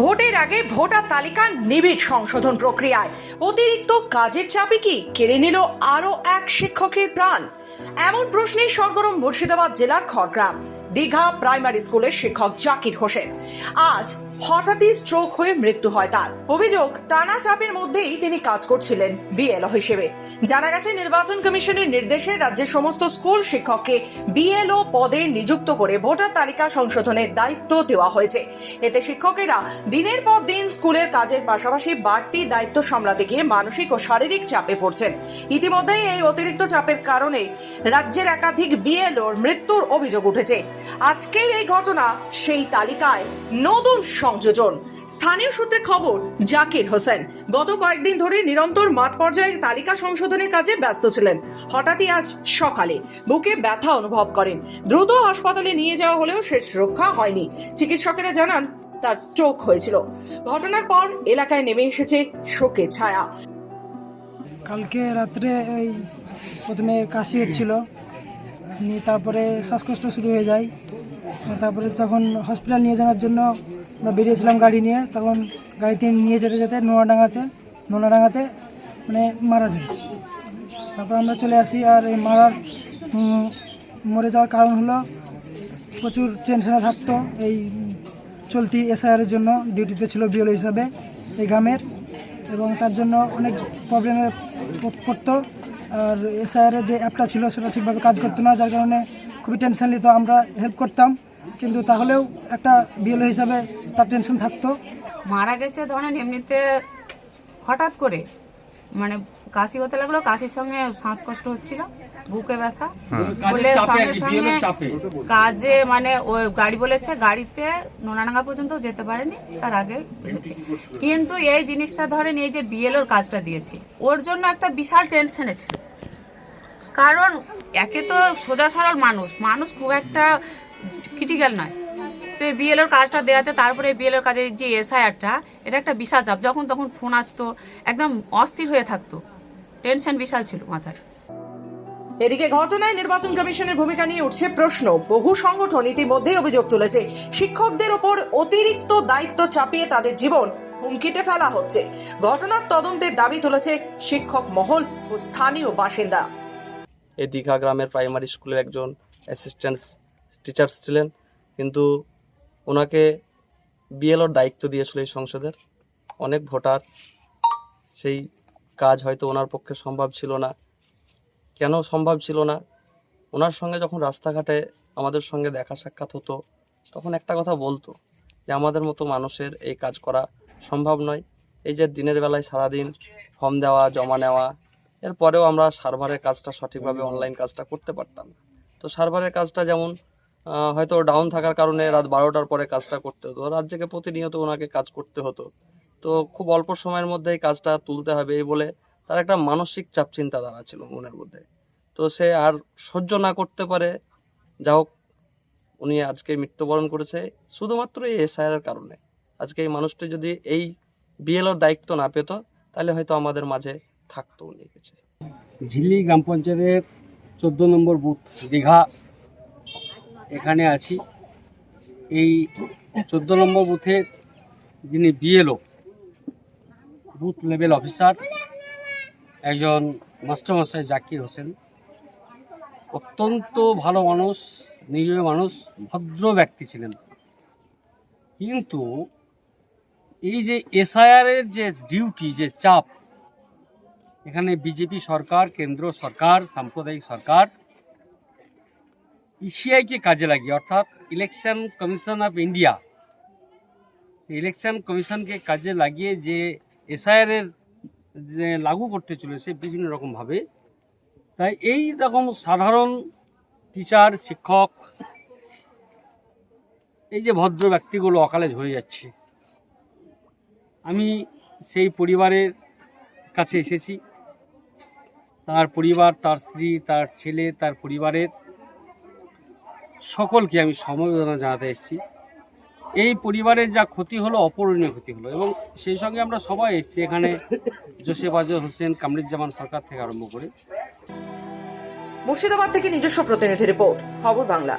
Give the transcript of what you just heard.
ভোটের আগে ভোটার তালিকা নিবিড় সংশোধন প্রক্রিয়ায়। অতিরিক্ত কাজের চাপে কি কেড়ে নিল আরও এক শিক্ষকের প্রাণ? এমন প্রশ্নে সরগরম মুর্শিদাবাদ জেলার খড়গ্রাম। দীঘা প্রাইমারি স্কুলের শিক্ষক জাকির হোসেন। আজ হঠাৎই স্ট্রোক হয়ে মৃত্যু হয় তার। অভিযোগ, টানা চাপের মধ্যেই তিনি কাজ করছিলেন বিএলও হিসেবে। জানা গেছে, নির্বাচন কমিশনের নির্দেশে রাজ্যের সমস্ত স্কুল শিক্ষককে বিএলও পদে নিযুক্ত করে ভোটার তালিকা সংশোধনের দায়িত্ব দেওয়া হয়েছে। এতে শিক্ষকেরা দিনের পর দিন স্কুলের কাজের পাশাপাশি বাড়তি দায়িত্ব সামলাতে গিয়ে মানসিক ও শারীরিক চাপে পড়ছেন। ইতিমধ্যেই এই অতিরিক্ত চাপের কারণে রাজ্যের একাধিক বিএলওর মৃত্যুর অভিযোগ উঠেছে। আজকেই এই ঘটনা সেই তালিকায়। নতুন সংযোজন। স্থানীয় সূত্রে খবর, জাকির হোসেন গত কয়েকদিন ধরে নিরন্তর মাঠ পর্যায়ের তালিকা সংশোধনের কাজে ব্যস্ত ছিলেন। হঠাৎই আজ সকালে বুকে ব্যথা অনুভব করেন। দ্রুত হাসপাতালে নিয়ে যাওয়া হলেও শেষ রক্ষা হয়নি। চিকিৎসকেরা জানান, তার স্ট্রোক হয়েছিল। ঘটনার পর এলাকায় নেমে এসেছে শোকের ছায়া। কালকে রাত্রে এই প্রথমে কাশি হচ্ছিল। তারপরে শ্বাসকষ্ট শুরু হয়ে যায়। তারপরে তখন হসপিটাল নিয়ে যাওয়ার জন্য আমরা বেরিয়েছিলাম গাড়ি নিয়ে, তখন গাড়িতে নিয়ে যেতে যেতে নোনাডাঙ্গাতে নোনাডাঙ্গাতে মানে মারা যায়। তারপর আমরা চলে আসি আর এই মারার মরে যাওয়ার কারণ হলো প্রচুর টেনশনে থাকতো এই চলতি এসআইআরের জন্য ডিউটিতে ছিল বিএল হিসাবে এই গ্রামের এবং তার জন্য অনেক প্রবলেমে পড়তো। আর এসআইআরের যে অ্যাপটা ছিল সেটা ঠিকভাবে কাজ করতো না, যার কারণে খুবই টেনশন নিত। আমরা হেল্প করতাম। কিন্তু তাহলেও একটা বিএল হিসাবে তার টেনশন থাকতো। মারা গেছে ধরেন এমনিতে হঠাৎ করে মানে কাশি হতে লাগল কাশির সঙ্গে শ্বাসকষ্ট হচ্ছিল বুকে ব্যথা। বলে সঙ্গে সঙ্গে কাজে মানে ওই গাড়ি বলেছে গাড়িতে নোনাডাঙ্গা পর্যন্ত যেতে পারেনি তার আগে কিন্তু এই জিনিসটা ধরেন এই যে বিএলওর কাজটা দিয়েছি ওর জন্য একটা বিশাল টেনশনে ছিল। কারণ একে তো সোজা সরল মানুষ মানুষ খুব একটা ক্রিটিক্যাল নয়। তো এই বিএলওর কাজটা দেওয়াতে তারপরে বিএলওর কাজে যে এসআইআরটা এটা একটা বিশাল চাপ। যখন তখন ফোন আসতো একদম অস্থির হয়ে থাকতো। টেনশন বিশাল ছিল মাথায়। এদিকে ঘটনায় নির্বাচন কমিশনের ভূমিকা নিয়ে উঠছে প্রশ্ন। বহু সংগঠন ইতিমধ্যেই অভিযোগ তুলেছে শিক্ষকদের ওপর অতিরিক্ত দায়িত্ব চাপিয়ে তাদের জীবন হুমকিতে ফেলা হচ্ছে। ঘটনার তদন্তের দাবি তুলেছে শিক্ষক মহল ও স্থানীয় বাসিন্দা। এই দীঘা গ্রামের প্রাইমারি স্কুলের একজন অ্যাসিস্ট্যান্ট টিচার্স ছিলেন, কিন্তু ওনাকে বিএলওর দায়িত্ব দিয়েছিল এই সংসদের। অনেক ভোটার, সেই কাজ হয়তো ওনার পক্ষে সম্ভব ছিল না। কেন সম্ভব ছিল না? ওনার সঙ্গে যখন রাস্তাঘাটে আমাদের সঙ্গে দেখা সাক্ষাৎ হতো, তখন একটা কথা বলতো যে, আমাদের মতো মানুষের এই কাজ করা সম্ভব নয়। এই যে দিনের বেলায় সারাদিন ফর্ম দেওয়া, জমা নেওয়া, এরপরেও আমরা সার্ভারের কাজটা সঠিকভাবে, অনলাইন কাজটা করতে পারতাম না। তো সার্ভারের কাজটা যেমন হয়তো ডাউন থাকার কারণে রাত বারোটার পরে কাজটা করতে হতো। রাত জেগে প্রতিনিয়ত ওনাকে কাজ করতে হতো। তো খুব অল্প সময়ের মধ্যে এই কাজটা তুলতে হবে এই বলে তার একটা মানসিক চাপ চিন্তাধারা ছিল মনের মধ্যে। তো সে আর সহ্য না করতে পারে। যা হোক, উনি আজকে মৃত্যুবরণ করেছে, শুধুমাত্র এই এসআইআর কারণে। আজকে এই মানুষটি যদি এই বিএলওর দায়িত্ব না পেত, তাহলে হয়তো আমাদের মাঝে থাকতো উনি। কাছে ঝিল্লি গ্রাম পঞ্চায়েতের চোদ্দ নম্বর বুথ, দীঘা। এখানে আছি। এই চোদ্দ নম্বর বুথের যিনি বিএলও বুথ লেভেল অফিসার, একজন মাস্টারমশাই জাকির হোসেন। অত্যন্ত ভালো মানুষ, নিরীহ মানুষ, ভদ্র ব্যক্তি ছিলেন। কিন্তু এই যে এসআইআরের যে ডিউটি যে চাপ, এখানে বিজেপি সরকার, কেন্দ্র সরকার, সাম্প্রদায়িক সরকার ইসিআইকে কাজে লাগিয়ে, অর্থাৎ election commission of India election কমিশনকে কাজে লাগিয়ে যে এসআইআর এর যে লাগু করতে চলেছে বিভিন্ন রকমভাবে তাই এই রকম সাধারণ টিচার, শিক্ষক, এই যে ভদ্র ব্যক্তিগুলো অকালে ঝরে যাচ্ছে। আমি সেই পরিবারের কাছে এসেছি। তার পরিবার, তার স্ত্রী, তার ছেলে, তার পরিবারের সকলকে আমি সমবেদনা জানাতে এসেছি। এই পরিবারের যা ক্ষতি হলো, অপূরণীয় ক্ষতি হলো এবং সেই সঙ্গে আমরা সবাই এসেছি এখানে জোসেফ আজর হোসেন, কামরুজ্জামান সরকার থেকে আরম্ভ করে। মুর্শিদাবাদ থেকে নিজস্ব প্রতিনিধি রিপোর্ট, খবর বাংলা।